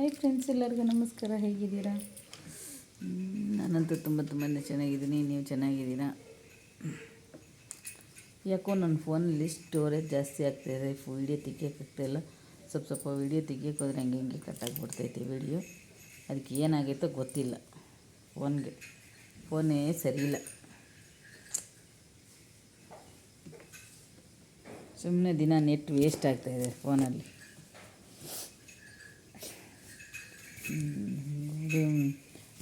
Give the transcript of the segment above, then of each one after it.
Hi friends ಎಲ್ಲರಿಗೂ ನಮಸ್ಕಾರ. ಹೇಗಿದ್ದೀರಾ? ನಾನಂತೂ ತುಂಬ ತುಂಬಾ ಚೆನ್ನಾಗಿದ್ದೀನಿ. ನೀವು ಚೆನ್ನಾಗಿದ್ದೀರಾ? ಯಾಕೋ ನನ್ನ ಫೋನಲ್ಲಿ ಸ್ಟೋರೇಜ್ ಜಾಸ್ತಿ ಆಗ್ತಾಯಿದೆ ವೀಡಿಯೋ ತೆಗಿಯೋಕ್ಕಾಗ್ತಾಯಿಲ್ಲ ಸ್ವಲ್ಪ ಸ್ವಲ್ಪ ವೀಡಿಯೋ ತೆಗಿಯೋಕೆ ಹೋದ್ರೆ ಹಂಗೆ ಹಿಂಗೆ ಕಟ್ಟಾಗಿಬಿಡ್ತೈತೆ ವೀಡಿಯೋ ಅದಕ್ಕೆ ಏನಾಗೈತೋ ಗೊತ್ತಿಲ್ಲ. ಫೋನ್ಗೆ ಫೋನೇ ಸರಿಯಿಲ್ಲ ಸುಮ್ಮನೆ ದಿನ ನೆಟ್ ವೇಸ್ಟ್ ಆಗ್ತಾಯಿದೆ ಫೋನಲ್ಲಿ ಇದು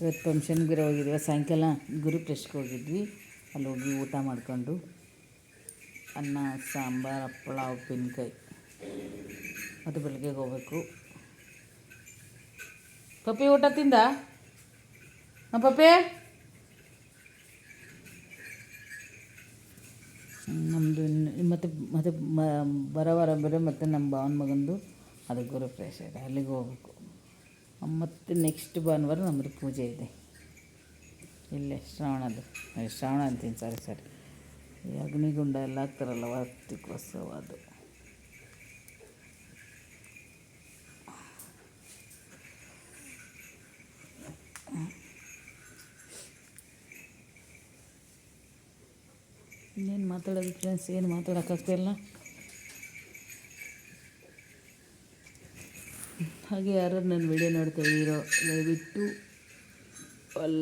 ಇವತ್ತು ಫಂಕ್ಷನ್ಗೆ ಹೋಗಿದ್ವಿ. ಸಾಯಂಕಾಲ ಗುರು ಟ್ರೆಸ್ಟ್ಗೆ ಹೋಗಿದ್ವಿ. ಅಲ್ಲಿ ಹೋಗಿ ಊಟ ಮಾಡ್ಕೊಂಡು ಅನ್ನ, ಸಾಂಬಾರು, ಹಪ್ಪಳ, ಉಪ್ಪಿನಕಾಯಿ. ಮತ್ತು ಬೆಳಗ್ಗೆಗೆ ಹೋಗ್ಬೇಕು. ಪಪ್ಪಿ, ಊಟ ತಿಂದ? ಹಾಂ, ಪಪ್ಪಿ? ನಮ್ಮದು ಮತ್ತು ಮತ್ತು ಬರೋ ವಾರ ಬರೋ ಮತ್ತು ನಮ್ಮ ಭಾವನ ಮಗಂದು, ಅದು ಗುರು ಫ್ರೆಶ್ ಇದೆ ಅಲ್ಲಿಗೆ ಹೋಗ್ಬೇಕು. ಮತ್ತು ನೆಕ್ಸ್ಟ್ ಭಾನುವಾರ ನಮ್ಮದು ಪೂಜೆ ಇದೆ. ಇಲ್ಲೇ ಶ್ರಾವಣದ್ದು. ಶ್ರಾವಣ ಅಂತೀನಿ ಸರಿ ಸರಿ ಈ ಅಗ್ನಿಗುಂಡ ಎಲ್ಲ ಹಾಕ್ತಾರಲ್ಲ ವಾರ್ತಿಕೋತ್ಸವ ಅದು. ಇನ್ನೇನು ಮಾತಾಡೋದು ಫ್ರೆಂಡ್ಸ್ ಏನು ಮಾತಾಡೋಕ್ಕಾಗ್ತಾಯಿಲ್ಲ ಹಾಗೆ ಯಾರು ನನ್ನ ವಿಡಿಯೋ ನೋಡ್ತಾ ಇದ್ದೀರೋ, ದಯವಿಟ್ಟು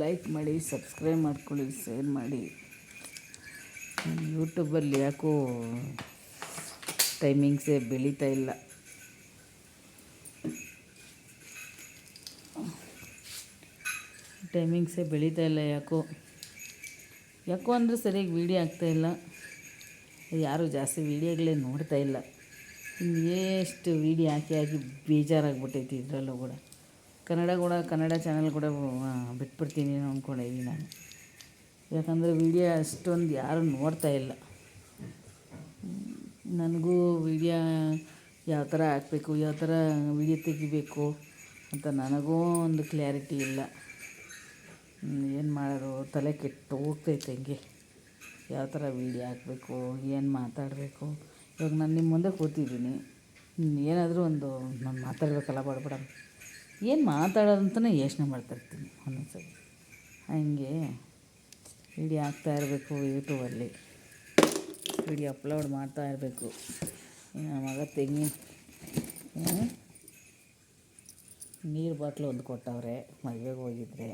ಲೈಕ್ ಮಾಡಿ ಸಬ್ಸ್ಕ್ರೈಬ್ ಮಾಡ್ಕೊಳ್ಳಿ ಶೇರ್ ಮಾಡಿ. ಯೂಟ್ಯೂಬಲ್ಲಿ ಯಾಕೋ ಟೈಮಿಂಗ್ಸೇ ಬೆಳೀತಾ ಇಲ್ಲ. ಟೈಮಿಂಗ್ಸೇ ಬೆಳೀತಾ ಇಲ್ಲ ಯಾಕೋ. ಯಾಕೋ ಅಂದರೆ ಸರಿಯಾಗಿ ವೀಡಿಯೋ ಆಗ್ತಾಯಿಲ್ಲ ಯಾರೂ ಜಾಸ್ತಿ ವೀಡಿಯೋಗಳೇ ನೋಡ್ತಾ ಇಲ್ಲ. ಇನ್ನು ಎಷ್ಟು ವೀಡಿಯೋ ಹಾಕಿ ಹಾಕಿ ಬೇಜಾರಾಗ್ಬಿಟ್ಟೈತಿ ಇದರಲ್ಲೂ ಕೂಡ. ಕನ್ನಡ ಕೂಡ, ಕನ್ನಡ ಚಾನಲ್ ಕೂಡ ಬಿಟ್ಬಿಡ್ತೀನಿ ಅಂದ್ಕೊಂಡಿದ್ದೀನಿ ನಾನು. ಯಾಕಂದರೆ ವೀಡಿಯೋ ಅಷ್ಟೊಂದು ಯಾರೂ ನೋಡ್ತಾ ಇಲ್ಲ. ನನಗೂ ವೀಡಿಯೋ ಯಾವ ಥರ ಹಾಕಬೇಕು, ಯಾವ ಥರ ವೀಡಿಯೋ ತೆಗಿಬೇಕು ಅಂತ ನನಗೂ ಒಂದು ಕ್ಲ್ಯಾರಿಟಿ ಇಲ್ಲ. ಏನು ಮಾಡೋದು, ತಲೆ ಕೆಟ್ಟು ಹೋಗ್ತೈತೆ ಹಿಂಗೆ. ಯಾವ ಥರ ವೀಡಿಯೋ ಹಾಕಬೇಕು, ಏನು ಮಾತಾಡಬೇಕು. ಇವಾಗ ನಾನು ನಿಮ್ಮ ಮುಂದೆ ಕೂತಿದ್ದೀನಿ. ಏನಾದರೂ ಒಂದು ನಾನು ಮಾತಾಡಬೇಕಲ್ಲ ಬಡಬಡ ಏನು ಮಾತಾಡೋದಂತಲೇ ಯೋಚನೆ ಮಾಡ್ತಾಯಿರ್ತೀನಿ ಒಂದೊಂದ್ಸರಿ. ಹಂಗೆ ವಿಡಿಯೋ ಹಾಕ್ತಾ ಇರಬೇಕು ಯೂಟ್ಯೂಬಲ್ಲಿ. ವಿಡಿಯೋ ಅಪ್ಲೋಡ್ ಮಾಡ್ತಾ ಇರಬೇಕು. ನಮ್ಮ ಮಗ ತೆಂಗಿನ ನೀರು ಬಾಟ್ಲು ಒಂದು ಕೊಟ್ಟವ್ರೆ, ಮದುವೆಗೆ ಹೋಗಿದ್ರೆ.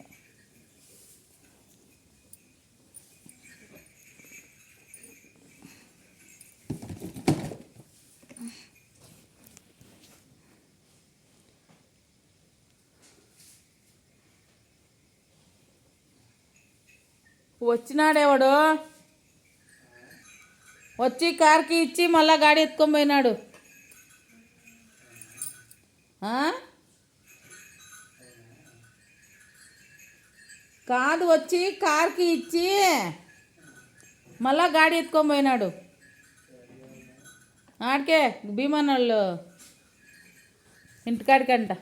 వచ్చినాడే వాడు వచ్చి కార్కి ఇచ్చి మళ్ళా గాడి ఎత్తుకొని పోయినాడు. కాదు వచ్చి కార్కి ఇచ్చి మళ్ళా గాడి ఎత్తుకొని పోయినాడు. ఆడికే భీమన్ వాళ్ళు ఇంటికాడికంట.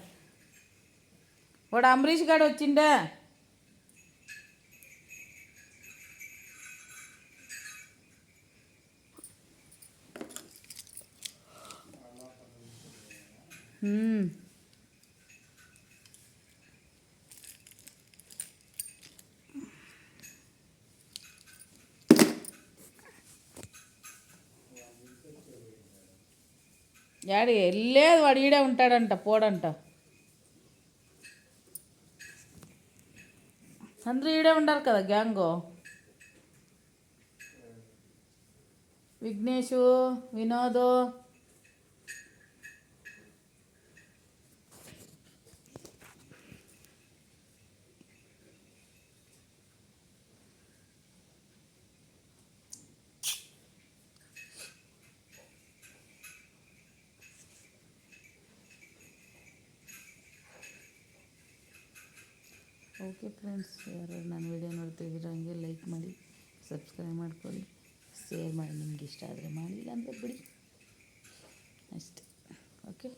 వాడు అంబరీష్ గాడు వచ్చిండే? Hmm. యాడి వెళ్ళేది వాడు ఈడే ఉంటాడంట పోడంట. అందరూ ఈడే ఉండాలి కదా gang? Vignesh Vinod okay friends, ಯಾರು ನಾನು ವೀಡಿಯೋ ನೋಡ್ತಿದ್ದೀರ ಹಂಗೆ ಲೈಕ್ ಮಾಡಿ, ಸಬ್ಸ್ಕ್ರೈಬ್ ಮಾಡ್ಕೊಳ್ಳಿ, ಶೇರ್ ಮಾಡಿ, ನಿಮ್ಗೆ ಇಷ್ಟ ಆದರೆ ಮಾಡಿ, ಇಲ್ಲಾಂದರೆ ಬಿಡಿ. ಅಷ್ಟೆ, ಓಕೆ?